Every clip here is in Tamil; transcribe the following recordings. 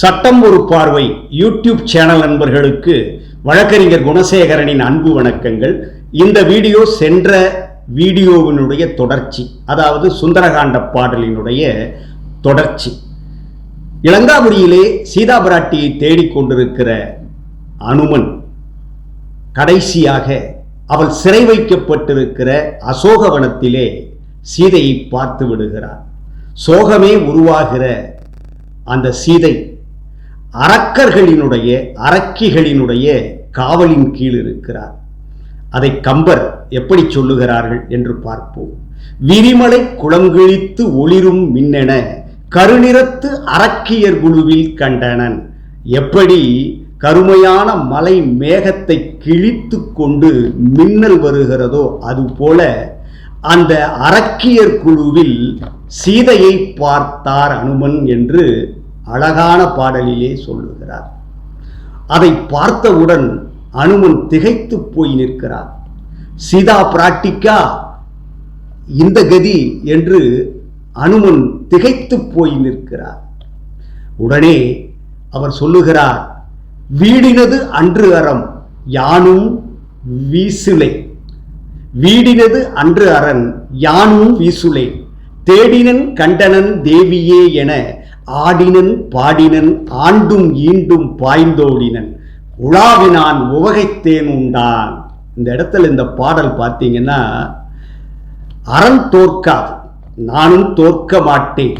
சட்டம் ஒரு பார்வை. யூடியூப் சேனல் நண்பர்களுக்கு வழக்கறிஞர் குணசேகரனின் அன்பு வணக்கங்கள். இந்த வீடியோ சென்ற வீடியோவினுடைய தொடர்ச்சி அதாவது சுந்தரகாண்ட பாடலினுடைய தொடர்ச்சி. இளங்காபுரியிலே சீதா தேடிக்கொண்டிருக்கிற அனுமன் கடைசியாக அவள் சிறை வைக்கப்பட்டிருக்கிற அசோகவனத்திலே சீதையை பார்த்து விடுகிறார் சோகமே உருவாகிற அந்த சீதை அரக்கர்களினுடைய அரக்கிகளினுடைய காவலின் கீழ் இருக்கிறார். அதை கம்பர் எப்படி சொல்லுகிறார்கள் என்று பார்ப்போம். விரிமலை குளங்கிழித்து ஒளிரும் மின்னென கருநிறத்து அரக்கியர் குழுவில் கண்டனன். எப்படி கருமையான மலை மேகத்தை கிழித்து கொண்டு மின்னல் வருகிறதோ அதுபோல அந்த அரக்கியர் குழுவில் சீதையை பார்த்தார் அனுமன் என்று அழகான பாடலிலே சொல்லுகிறார். அதை பார்த்தவுடன் அனுமன் திகைத்து போய் நிற்கிறார் சீதா பிராட்டிக்கா இந்த கதி என்று அனுமன் திகைத்து போய் நிற்கிறார். உடனே அவர் சொல்லுகிறார் வீடினது அன்று அறம் யானும் வீசுலை. வீடினது அன்று அரண் யானும் வீசுலை. தேடினன் கண்டனன் தேவியே என ஆடினன் பாடினன் ஆண்டும் ஈண்டும் பாய்ந்தோடினன். உலாவினான் உவகைத்தேன் உண்டான். இந்த இடத்துல இந்த பாடல் பார்த்தீங்கன்னா அறம் தோற்காது நானும் தோற்க மாட்டேன்.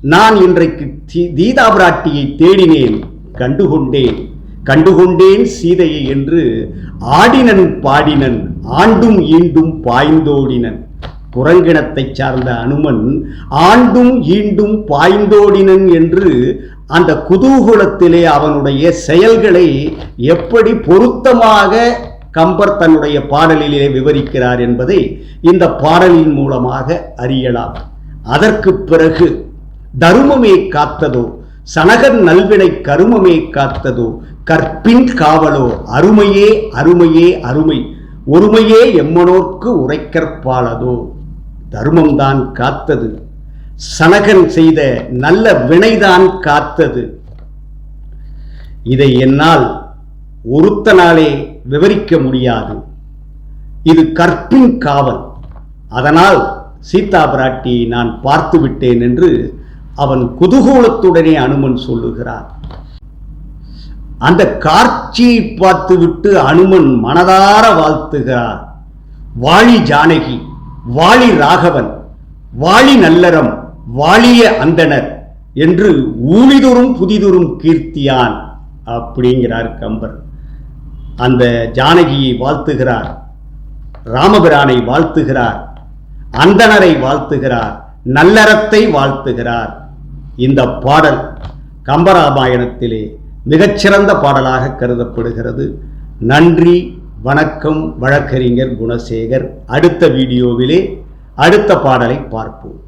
நான் இன்றைக்கு தி- தீதா பிராட்டியை தேடினேன் கண்டுகொண்டேன். கண்டுகொண்டேன் சீதையை என்று ஆடினன் பாடினன் ஆண்டும் ஈண்டும் பாய்ந்தோடினன். புறங்கிணத்தைச் சார்ந்த அனுமன் ஆண்டும் ஈண்டும் பாய்ந்தோடினன் என்று அந்த குதூகுலத்திலே அவனுடைய செயல்களை எப்படி பொருத்தமாக கம்பர் தன்னுடைய பாடலிலே விவரிக்கிறார் என்பதை இந்த பாடலின் மூலமாக அறியலாம். அதற்கு பிறகு தருமமே காத்ததோ சனகன் நல்வினை கருமமே காத்ததோ கற்பின் காவலோ அருமையே அருமையே அருமை ஒருமையே எம்மனோர்க்கு உரைக்கற்பாலதோ தர்மம்தான் காத்தது. சனகன் செய்த நல்ல வினைதான் காத்தது. இதை என்னால் ஒருத்தனாலே விவரிக்க முடியாது. இது கற்பின் காவல். அதனால் சீதா பிராட்டி நான் பார்த்து விட்டேன் என்று அவன் குதூகூலத்துடனே அனுமன் சொல்லுகிறார். அந்த காட்சியை பார்த்துவிட்டு அனுமன் மனதார வாழ்த்துகிறார். வாழி ஜானகி. வாளி ராகவன் வாழி நல்லறம் வாழிய அந்தணர் என்று ஊழிதொரும் புதிதொரும் கீர்த்தியான் அப்படிங்கிறார் கம்பர். அந்த ஜானகியை வாழ்த்துகிறார் ராமபிரானை வாழ்த்துகிறார் அந்தனரை வாழ்த்துகிறார் நல்லறத்தை வாழ்த்துகிறார். இந்த பாடல் கம்பராமாயணத்திலே மிகச்சிறந்த பாடலாக கருதப்படுகிறது. நன்றி வணக்கம் வழக்கறிஞர் குணசேகர். அடுத்த வீடியோவிலே அடுத்த பாடலை பார்ப்போம்.